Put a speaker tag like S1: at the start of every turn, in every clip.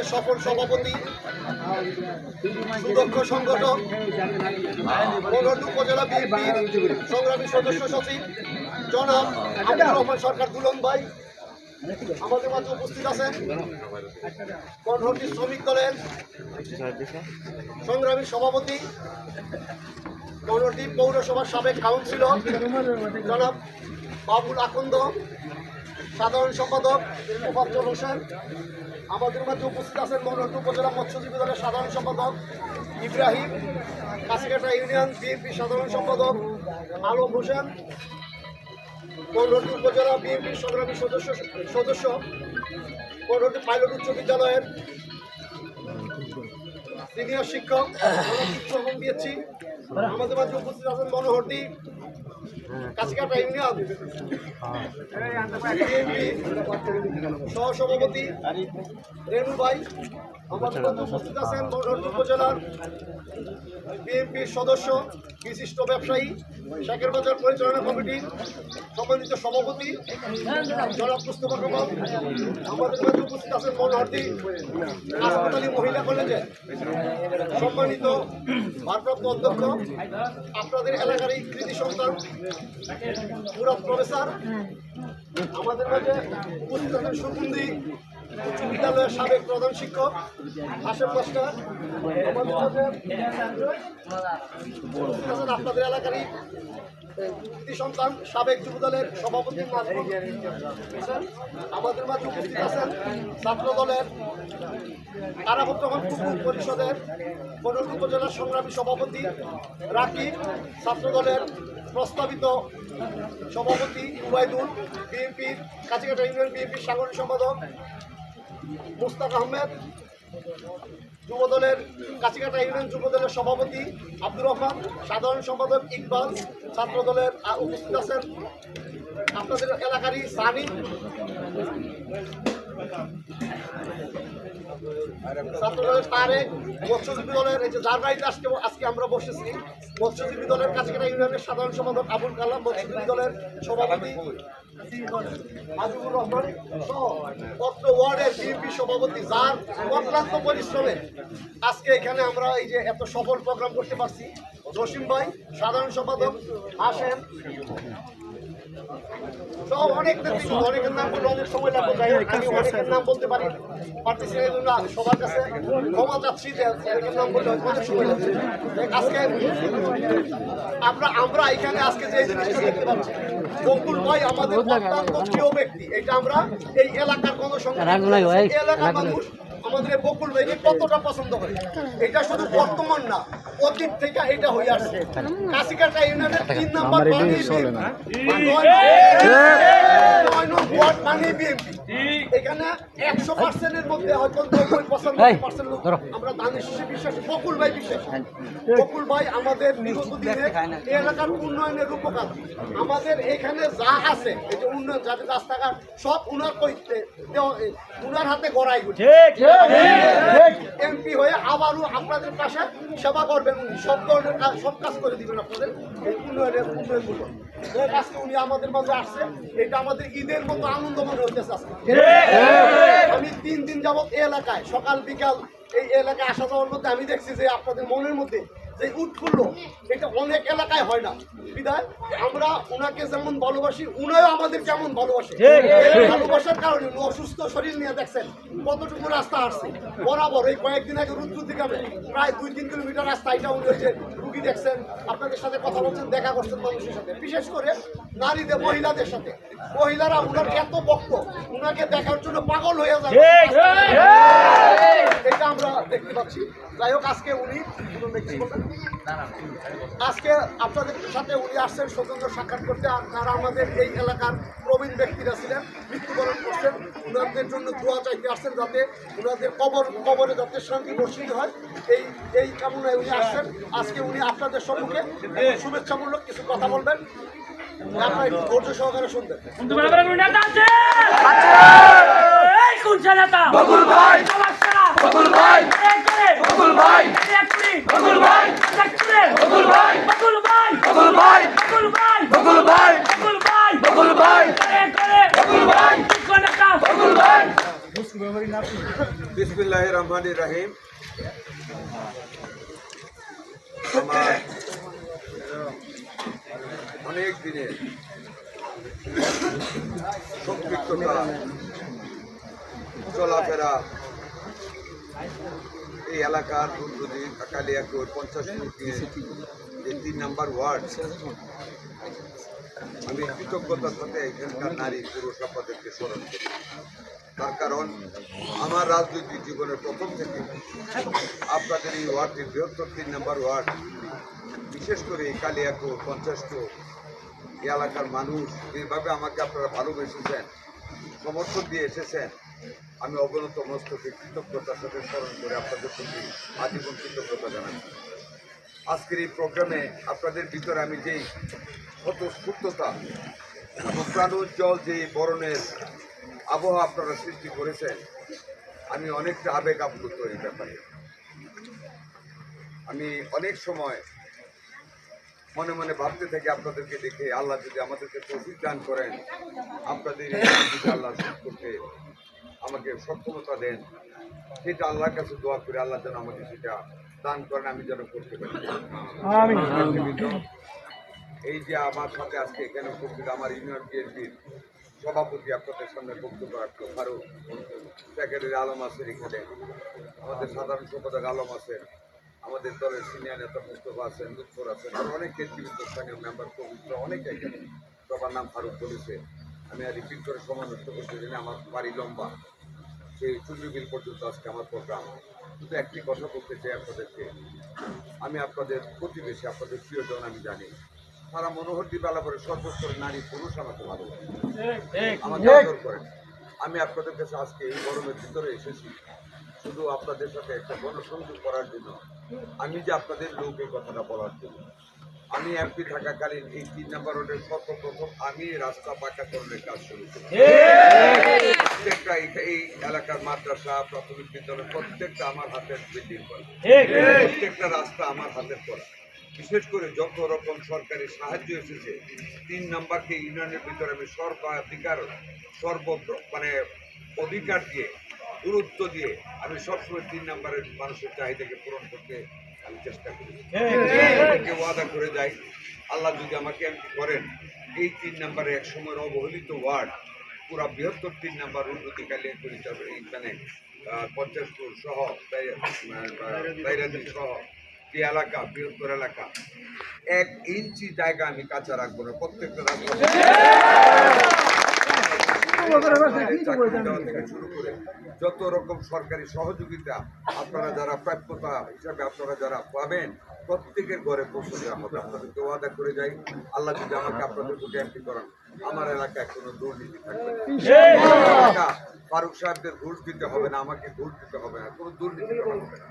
S1: আমাদের সফল সভাপতি, সুদক্ষ মনোহরদী উপজেলা বিএনপির সংগ্রামী সদস্য সচিব, জনাব আব্দুর রহমান সরকার দুলন ভাই আমাদের মাঝে উপস্থিত আছেন। কর্ণহটি শ্রমিক দলের সংগ্রামী সভাপতি কর্ণহটি পৌরসভার সাবেক কাউন্সিলর জনাব বাবুল আকন্দ সাধারণ সম্পাদক মোফাজ্জল হোসেন। আমাদের মাঝে উপস্থিত আছেন মনোহরদী উপজেলা মৎস্যজীবী দলের সাধারণ সম্পাদক ইব্রাহিম, কাছিকাটা ইউনিয়ন বিএনপি সাধারণ সম্পাদক আলম হোসেন পনেরোটি উপজেলা বিএনপির সংগ্রামী সদস্য সদস্য পনেরোটি পাইলট উচ্চ বিদ্যালয়ের সিনিয়র শিক্ষক শিক্ষক দিয়েছি আমাদের মাঝে উপস্থিত আছেন মনোহরটি ইউনিয়ন বিএনপি সহসভাপতি রেণু ভাই। আমাদের উপস্থিত আছেন মনোহরটি উপজেলার বিএনপির সদস্য বিশিষ্ট ব্যবসায়ী শেখের বাজার পরিচালনা কমিটির সম্মানিত সভাপতি জনাব মুস্তফা কামাল আমাদের মাঝে উপস্থিত আছেন মনোহরদি হাসপাতালি মহিলা কলেজে। সম্মানিত ভারপ্রাপ্ত অধ্যক্ষ আপনাদের এলাকার এই কৃতি সন্তান মুরাদ প্রফেসর আমাদের মাঝে উপস্থিত আছেন সুকুন্দি বিদ্যালয়ের সাবেক প্রধান শিক্ষক হাসেম মাস্টার আপনাদের এলাকারই সন্তান, সাবেক যুবদলের সভাপতি নাজমুল আমাদের মাঝে উপস্থিত আছেন ছাত্র দলের কারাভুক্ত পরিষদের বনক উপজেলার সংগ্রামী সভাপতি রাকিব ছাত্র দলের প্রস্তাবিত সভাপতি উবায়দুল, বিএনপির কাছিকাটা ইউনিয়ন বিএনপির সাংগঠনিক সম্পাদক মুস্তাক আহমেদ, যুবদলের কাছিকাটা ইউনিয়ন যুবদলের সভাপতি আব্দুর রহমান, সাধারণ সম্পাদক ইকবাল ছাত্র দলের উপস্থিত আছেন আপনাদের এলাকারই সানি। ছাত্র দলের তারেক মৎস্যজীবী দলের, এই যে যার বাড়িতে আজকে আজকে আমরা বসেছি। মৎস্যজীবী দলের কাছিকাটা ইউনিয়নের সাধারণ সম্পাদক আবুল কালাম, মৎস্যজীবী দলের সভাপতি ওয়ার্ডের সভাপতি যার পরিশ্রমে আজকে এখানে আমরা এই যে এত সফল প্রোগ্রাম করতে পারছি। জসিম ভাই, সাধারণ সম্পাদক, আসেন। অনেক অনেকের নাম বললে অনেক সময় লাগবে যাই হোক, আমি অনেকের নাম বলতে পারি পারতেছি এই জন্য সবার কাছে ক্ষমা চাচ্ছি যে অনেকের নাম বললে অনেক সময় লাগবে। আজকে আমরা আমরা এখানে আজকে যে জিনিসটা দেখতে পাচ্ছি বকুল ভাই আমাদের অত্যন্ত প্রিয় ব্যক্তি। এটা আমরা এই এলাকার কোনো এই এলাকার মানুষ আমাদের বকুল ভাইকে কতটা পছন্দ করে এটা শুধু বর্তমান না অতীত থেকে এটা হয়ে আসছে কাশিকাটা ইউনিয়নের তিন নাম্বার পানি নয় নম্বর পানি বিএনপি এখানে একশো পার্সেন্টের মধ্যে হয়তো নব্বই পার্সেন্ট লোক। আমরা দানের শেষে বিশ্বাসী বকুল ভাই বিশ্বাস। বকুল ভাই আমাদের বিগত দিনে এলাকার উন্নয়নের রূপকার আমাদের এখানে যা আছে এই যে উন্নয়ন যাদের রাস্তাঘাট সব উনার উনার হাতে গড়াই এমপি হয়ে আবারও আপনাদের পাশে সেবা করবেন উনি। সব ধরনের কাজ সব কাজ করে দিবেন আপনাদের এই উন্নয়নের উন্নয়নগুলো আজকে উনি আমাদের মাঝে আসছে। এটা আমাদের ঈদের মতো আনন্দ মনে হইতেছে আজকে। আমি তিন দিন যাবত এই এলাকায় সকাল বিকাল এই এলাকায় আসা যাওয়ার মধ্যে আমি দেখছি যে আপনাদের মনের মধ্যে যে উৎফুল্ল এটা অনেক এলাকায় হয় না। বিদায় আমরা ওনাকে যেমন ভালোবাসি উনিও আমাদের কেমন ভালোবাসে। ভালোবাসার কারণে উনি অসুস্থ শরীর নিয়ে দেখছেন কতটুকু রাস্তা আসছে। বরাবর এই কয়েকদিন আগে রুদ্রুতি গ্রামে প্রায় দুই তিন কিলোমিটার রাস্তা এটা উনি ওই রুগী দেখছেন আপনাদের সাথে কথা বলছেন দেখা করছেন মানুষের সাথে। বিশেষ করে নারীদের মহিলাদের সাথে। মহিলারা উনার এত বক্ত উনাকে দেখার জন্য পাগল হয়ে যায় এটা আমরা দেখতে পাচ্ছি। যাই হোক আজকে উনি আজকে আপনাদের সাথে উনি আসছেন স্বতন্ত্র সাক্ষাৎ করতে। আর তারা আমাদের এই এলাকার প্রবীণ ব্যক্তিরা ছিলেন মৃত্যুবরণ করছেন। উনাদের জন্য দোয়া চাইতে আসছেন যাতে উনাদের কবর কবরে যাতে শান্তি বর্ষিত হয়। এই এই কামনায় উনি আসছেন। আজকে উনি আপনাদের সম্মুখে শুভেচ্ছামূলক কিছু কথা বলবেন।
S2: বড় বড় নেতা আছে এই কোন নেতা
S3: বকুল ভাই বকুল ভাই
S2: করে
S3: বকুল ভাই বকুল ভাই বকুল ভাই
S2: বকুল ভাই
S3: বকুল ভাই
S2: বকুল ভাই
S3: বকুল ভাই
S2: বকুল ভাই
S3: বকুল ভাই
S2: এক করে
S3: বকুল ভাই
S2: কোন নেতা
S3: বকুল ভাই বিসমিল্লাহ রহমান রাহিম আমার অনেক দিনের সম্পৃক্ততা, চলাফেরা এই এলাকার দুর্গতি কালিয়াকুর পঞ্চাশ যে তিন নাম্বার ওয়ার্ড, আমি কৃতজ্ঞতার সাথে এখানকার নারী পুরুষ আপনাদেরকে স্মরণ করি। তার কারণ, আমার রাজনৈতিক জীবনের প্রথম থেকে আপনাদের এই ওয়ার্ডটি বৃহত্তর তিন নম্বর ওয়ার্ড, বিশেষ করে এই কালিয়াকুর পঞ্চাশটো এলাকার মানুষ যেভাবে আমাকে আপনারা ভালোবেসেছেন, সমর্থন দিয়ে এসেছেন, আমি অবনত মস্তকে কৃতজ্ঞতার সাথে স্মরণ করে আপনাদের প্রতি আজীবন কৃতজ্ঞতা জানাচ্ছি। আজকের এই প্রোগ্রামে আপনাদের ভিতরে আমি যেই স্বতঃস্ফূর্ততা এবং প্রাণোজ্জ্বল যে বরণের আবহাওয়া আপনারা সৃষ্টি করেছেন, আমি অনেকটা আবেগ আপ্লুত এই ব্যাপারে। আমি অনেক সময় মনে মনে ভাবতে থাকি আপনাদেরকে দেখে আল্লাহ যদি আমাদেরকে তৌফিক দান করেন আপনাদের আল্লাহ করতে আমাকে সক্ষমতা দেন সেটা আল্লাহর কাছে দোয়া করে আল্লাহ যেন আমাকে সেটা দান করেন আমি যেন করতে পারি। এই যে আমার সাথে আজকে এখানে উপস্থিত আমার ইউনিয়ন বিএনপির সভাপতি আপনাদের সামনে বক্তব্য রাখল ফারুক সেক্রেটারি আলম আছেন এখানে আমাদের সাধারণ সম্পাদক আলম আছেন। আমাদের দলের সিনিয়র নেতা মুস্তফা আছেন লুৎফর আছেন আর অনেক কেন্দ্রীভূত স্থানীয় মেম্বার পবিত্র অনেক এখানে সবার নাম ফারুক বলেছে। আমি আর রিপিট করে সময় নষ্ট করতে জানি আমার বাড়ি লম্বা। সেই চুন্দ্রবিল পর্যন্ত আজকে আমার প্রোগ্রাম কিন্তু একটি কথা বলতে চাই আপনাদেরকে। আমি আপনাদের প্রতিবেশী আপনাদের প্রিয়জন আমি জানি। সারা মনোহর দ্বীপ এলাকার সর্বস্তরের নারী পুরুষ আমাকে ভালোবাসে। আমাকে আদর করেন আমি আপনাদের কাছে আজকে এই গরমের ভিতরে এসেছি। শুধু আপনাদের সাথে একটা গণসংযোগ করার জন্য। আমি যে আপনাদের লোক এই কথাটা বলার জন্য। আমি এমপি থাকাকালীন এই তিন নম্বর রোডের সর্বপ্রথম আমি রাস্তা পাকাকরণের কাজ শুরু করি প্রত্যেকটা এই- এই এলাকার মাদ্রাসা প্রাথমিক বিদ্যালয় প্রত্যেকটা আমার হাতের বিল্ডিং করা। প্রত্যেকটা রাস্তা আমার হাতের করা। বিশেষ করে যত রকম সরকারি সাহায্য এসেছে তিন নাম্বারকে ইউনিয়নের ভিতরে আমি সর্বাধিকার সর্ব মানে অধিকার দিয়ে গুরুত্ব দিয়ে আমি সবসময় তিন নাম্বারের মানুষের চাহিদাকে পূরণ করতে আমি চেষ্টা করি ওয়াদা করে যাই আল্লাহ যদি আমাকে এমপি করেন এই তিন নাম্বারে এক সময়ের অবহেলিত ওয়ার্ড পুরা বৃহত্তর তিন নাম্বার উন্নতি কালিয়া পরিচালনা এইখানে পঞ্চাশপুর সহ সহ যে এলাকা বৃহত্তর এলাকা এক ইঞ্চি জায়গা আমি কাঁচা রাখব না প্রত্যেকটা রাস্তা থেকে শুরু করে যত রকম সরকারি সহযোগিতা আপনারা যারা প্রাপ্যতা হিসাবে আপনারা যারা পাবেন প্রত্যেকের ঘরে পৌঁছে দেওয়া হবে। আপনাদেরকে ওয়াদা করে যাই আল্লাহ যদি আমাকে আপনাদের একটি করান আমার এলাকায় কোনো দুর্নীতি থাকবে না। ফারুক সাহেবদের ঘুষ দিতে হবে না আমাকে ঘুষ দিতে হবে না কোনো দুর্নীতি করা হবে না।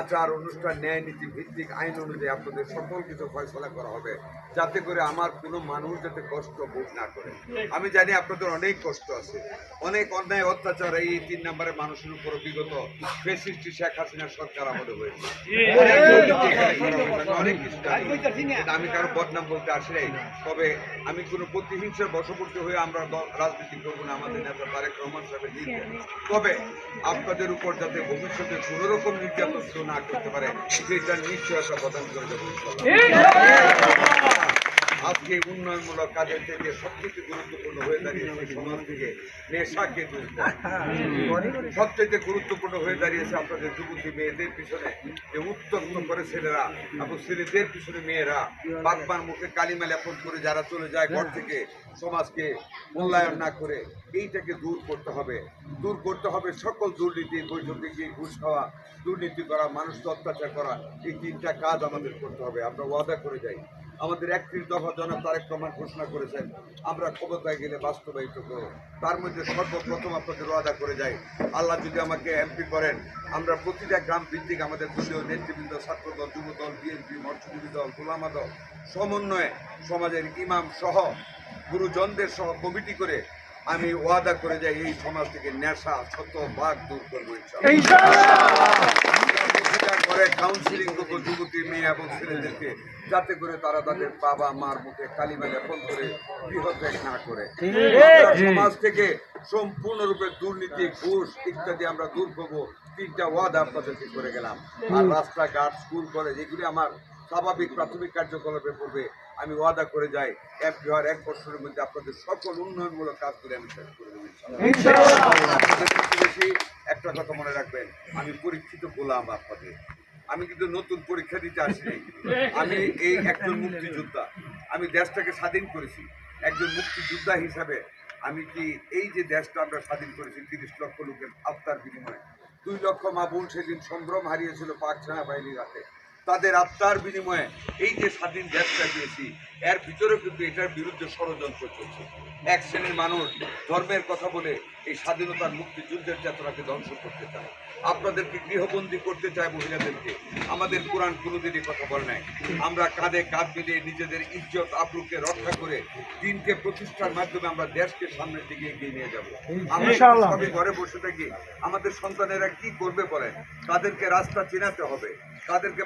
S3: আচার, অনুষ্ঠান, ন্যায় নীতি, ভিত্তিক আইন অনুযায়ী আপনাদের সকল কিছু ফয়সলা করা হবে। যাতে করে আমার কোনো মানুষ যাতে কষ্ট ভোগ না করে। আমি জানি আপনাদের অনেক কষ্ট আছে। অনেক অন্যায়, অত্যাচার এই তিন নম্বরের মানুষের উপর বিগত ফেসিস্টি শেখ হাসিনার সরকার আমাদের হয়েছে। আমি কারও বদনাম বলতে আসি নাই। তবে আমি কোনো প্রতিহিংসার বশবর্তী হয়ে আমরা রাজনীতি করব না, আমাদের নেতা তারেক রহমান সাহেবের তবে আপনাদের উপর যাতে ভবিষ্যতে কোনো রকম নির্যাতন না করতে পারে। সেটা একটা প্রদান করে যাব আজকে উন্নয়নমূলক কাজের থেকে সবচেয়ে গুরুত্বপূর্ণ হয়ে দাঁড়িয়েছে সমাজ থেকে নেশাকে দূর। সবচেয়ে গুরুত্বপূর্ণ হয়ে দাঁড়িয়েছে আপনাদের যুবতী মেয়েদের পিছনে যে উত্তপ্ত করে ছেলেরা এবং ছেলেদের পিছনে মেয়েরা। বাগবার মুখে কালিমা লেপন করে যারা চলে যায় ঘর থেকে, সমাজকে মূল্যায়ন না করে, এইটাকে দূর করতে হবে। দূর করতে হবে সকল দুর্নীতি বৈঠকে গিয়ে ঘুষ খাওয়া, দুর্নীতি করা, মানুষকে অত্যাচার করা, এই তিনটা কাজ আমাদের করতে হবে। আমরা ওয়াদা করে যাই। আমাদের একত্রিশ দফা জনক তারেক রহমান ঘোষণা করেছেন, আমরা ক্ষমতায় গেলে বাস্তবায়িত করব। তার মধ্যে সর্বপ্রথম আপনাদের ওয়াদা করে যাই। আল্লাহ যদি আমাকে এমপি করেন, আমরা প্রতিটা গ্রাম ভিত্তিক আমাদের দলীয় নেতৃবৃন্দ, ছাত্রদল, যুবদল, বিএনপি, মৎস্যজীবী দল, গোলামা দল সমন্বয়ে সমাজের ইমাম সহ গুরুজনদের সহ কমিটি করে আমি ওয়াদা করে যাই, এই সমাজ থেকে নেশা শত ভাগ দূর করব ইনশাআল্লাহ করে কাউন্সিলিং করব যুবতী মেয়ে এবং ছেলেদেরকে যাতে করে তারা তাদের বাবা মার মুখে কালিমা লেপন করে গৃহত্যাগ না করে। সমাজ থেকে সম্পূর্ণরূপে দুর্নীতি ঘুষ ইত্যাদি আমরা দূর করব। তিনটা ওয়াদা আপনাদেরকে করে গেলাম। আর রাস্তাঘাট স্কুল কলেজ এগুলি আমার স্বাভাবিক প্রাথমিক কার্যকলাপে পড়বে আমি ওয়াদা করে যাই এক হওয়ার এক বছরের মধ্যে আপনাদের সকল উন্নয়নমূলক কাজগুলি আমি শেষ করে দেবো ইনশাআল্লাহ। আপনাদের প্রতিবেশী একটা কথা মনে রাখবেন আমি পরীক্ষিত গোলাম আপনাদের। আমি কিন্তু নতুন পরীক্ষা দিতে আসিনি। আমি এই একজন মুক্তিযোদ্ধা। আমি দেশটাকে স্বাধীন করেছি। একজন মুক্তিযোদ্ধা হিসাবে আমি কি এই যে দেশটা আমরা স্বাধীন করেছি তিরিশ লক্ষ লোকের আত্মার বিনিময়ে দুই লক্ষ মা বোন সেদিন সম্ভ্রম হারিয়েছিল পাক সেনাবাহিনীর হাতে। তাদের আত্মার বিনিময়ে এই যে স্বাধীন দেশটা দিয়েছি এর ভিতরে কিন্তু এটার বিরুদ্ধে ষড়যন্ত্র চলছে। এক শ্রেণির মানুষ ধর্মের কথা বলে এই স্বাধীনতার মুক্তিযুদ্ধের চেতনাকে ধ্বংস করতে চায়। আপনাদেরকে গৃহবন্দী করতে চায় মহিলাদেরকে। আমাদের কোরআন কোনোদিনই কথা বলে নাই। আমরা কাঁধে কাঁধ মিলিয়ে নিজেদের ইজ্জত আবরুকে রক্ষা করে দিনকে প্রতিষ্ঠার মাধ্যমে আমরা দেশকে সামনের দিকে এগিয়ে নিয়ে যাব। আমরা ঘরে বসে থাকি। আমাদের সন্তানেরা কি করবে বলেন? তাদেরকে রাস্তা চেনাতে হবে। তাদেরকে